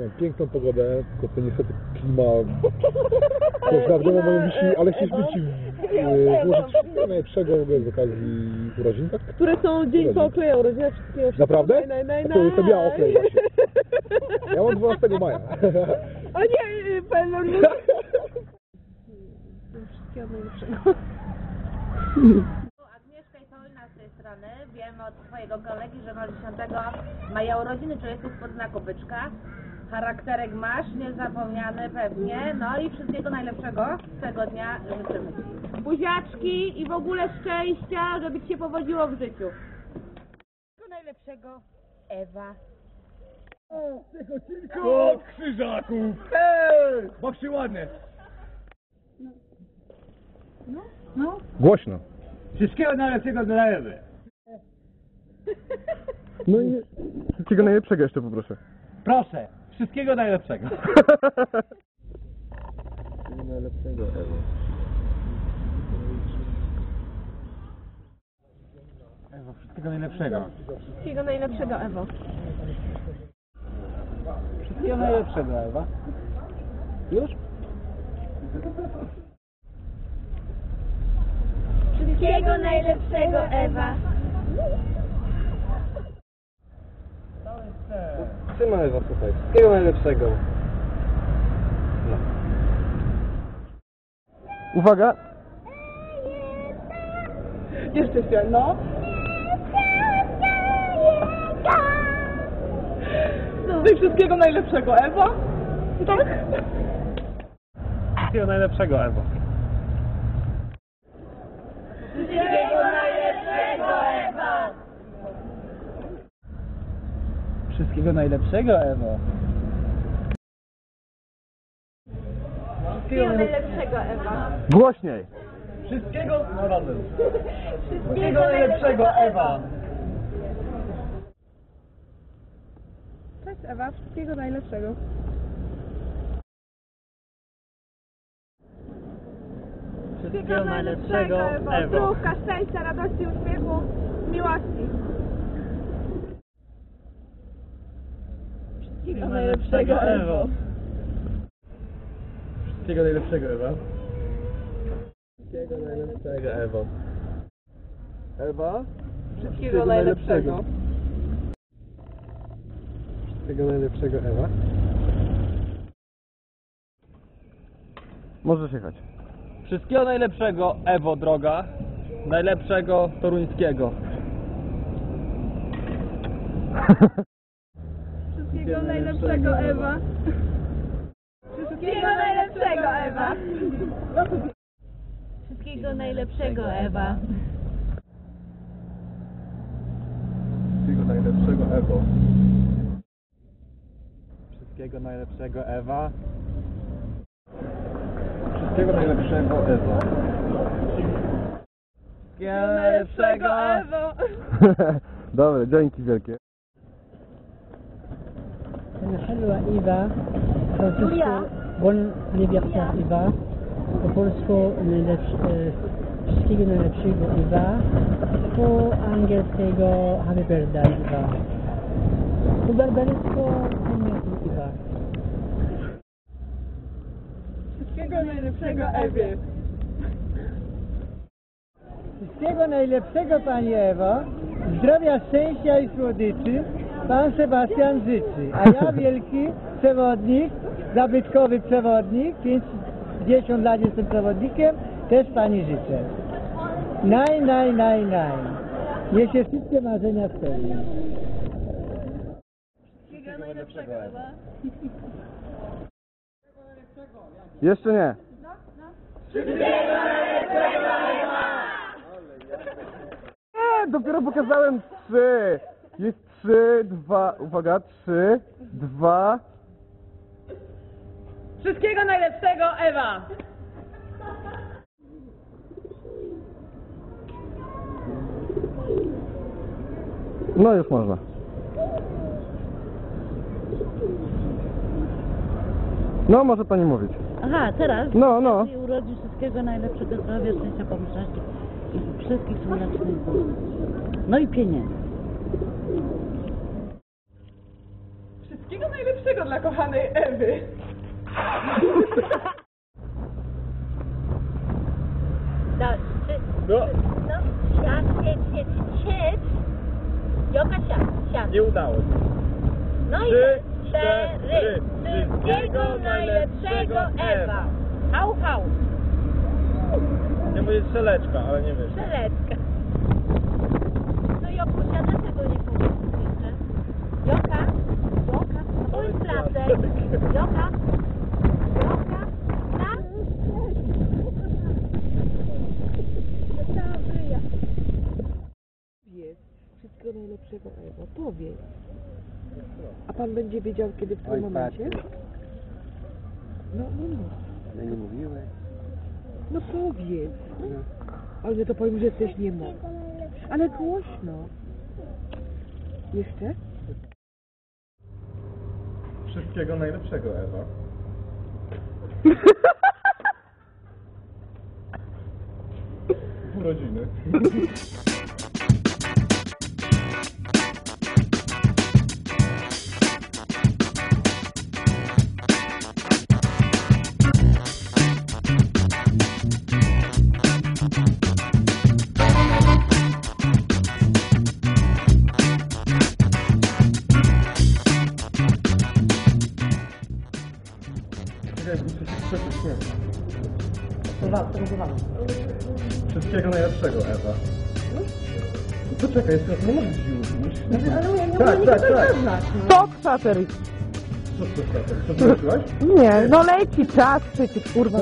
Mam piękną pogodę, tylko to niestety klima też na wiadomo moją wisi, ale chcieliśmy Ci e, złożyć wszystkiego najlepszego w ogóle z okazji urodzin, tak? Które są dzień po okleju urodzenia wszystkiego. Naprawdę? Naj, naj, A to jestem ja okleję właśnie. Ja mam 12 maja. O nie, pewno nie. Wszystkiego najlepszego. Agnieszka i Paulina z tej strony. Wiem od twojego kolegi, że masz 10 maja urodziny, czy jesteś pod znaku byczka. Charakterek masz, niezapomniany pewnie. No i wszystkiego najlepszego tego dnia życzymy. Buziaczki i w ogóle szczęścia, żeby ci się powodziło w życiu. Wszystkiego najlepszego, Ewa. Kot krzyżaków! Hej! Babci ładne! Głośno. Wszystkiego najlepszego dla Ewy! No i wszystkiego najlepszego jeszcze poproszę. Proszę, wszystkiego najlepszego! najlepszego, Ewo. Ewo, wszystkiego najlepszego! Wszystkiego najlepszego, Ewo. Wszystkiego najlepszego, Ewa! Już? Wszystkiego najlepszego, Ewa. Trzymaj Ewa, słuchaj. Wszystkiego najlepszego. No. Uwaga! Jeszcze się, no. No i wszystkiego najlepszego, Ewa. Tak? Wszystkiego najlepszego, Ewo! Wszystkiego najlepszego, Ewa. Wszystkiego najlepszego, Ewo! Wszystkiego najlepszego, Ewa. Głośniej! Wszystkiego no razem! Wszystkiego najlepszego, Ewa. Cześć, Ewa. Wszystkiego najlepszego. Wszystkiego najlepszego, Ewo! Zdrówka, szczęścia, radości, uśmiechu, miłości. Wszystkiego najlepszego, Ewo. Wszystkiego najlepszego, Ewa! Wszystkiego najlepszego, Ewo. Ewa? Wszystkiego najlepszego. Wszystkiego najlepszego, Ewa. Możesz jechać. Wszystkiego najlepszego, Ewo droga! Najlepszego toruńskiego! Wszystkiego najlepszego, Ewa. Wszystkiego najlepszego, Ewa. Wszystkiego najlepszego, Ewa. Wszystkiego najlepszego, Ewo. Wszystkiego najlepszego, Ewa! Wszystkiego najlepszego, Ewo. Wszystkiego najlepszego, Ewo. Dobre, dzięki wielkie. Iwa, po polsku Bon anniversaire Iwa, po polsku e, wszystkiego najlepszego Iwa, po angielskiego Happy Birthday Iwa, po barbaryjsku Iwa. Wszystkiego najlepszego, Ewie. Wszystkiego najlepszego Pani Ewo, zdrowia, szczęścia i słodyczy Pan Sebastian życzy, a ja wielki przewodnik, zabytkowy przewodnik, 50 lat jestem przewodnikiem, też Pani życzę. Naj, naj, naj, naj. Niech się wszystkie marzenia spełnią. Jeszcze nie. Nie, dopiero pokazałem trzy. Jest trzy, dwa, uwaga, trzy, dwa. Wszystkiego najlepszego, Ewa. No już można. No, może pani mówić. Aha, teraz? No, no. I urodzi wszystkiego najlepszego zdrowia, szczęścia, pomyślności i wszystkich słonecznych. No i pieniędzy. Wszystkiego najlepszego dla kochanej Ewy. No, No, no, siad, siedź, siedź. Joka, siad, siad. nie udało się. No i Trzy, cztery. cztery. Wszystkiego najlepszego, Ewa. Hał, hał. Nie mówię strzeleczka, ale nie wiesz. Strzelecka. No Jokku, siada tego nie powiedzieć jeszcze. Joka, Joka, oj placek. Joka, Joka, tak? Powiedz. Wszystkiego najlepszego, Ewo. Powiedz. A pan będzie wiedział, kiedy w którym momencie? No, no, no. No nie mówiłeś. No powiedz. Ale to powiem, że jesteś niemo. Ale głośno. Jeszcze? Wszystkiego najlepszego, Ewa. Urodziny. Wszystkiego najlepszego, Ewa. To czekaj, jeszcze raz mówić już. Tak, tak, tak. To kwatery. Co to, co to? Co to? Nie, no leci czas przecież, kurwa.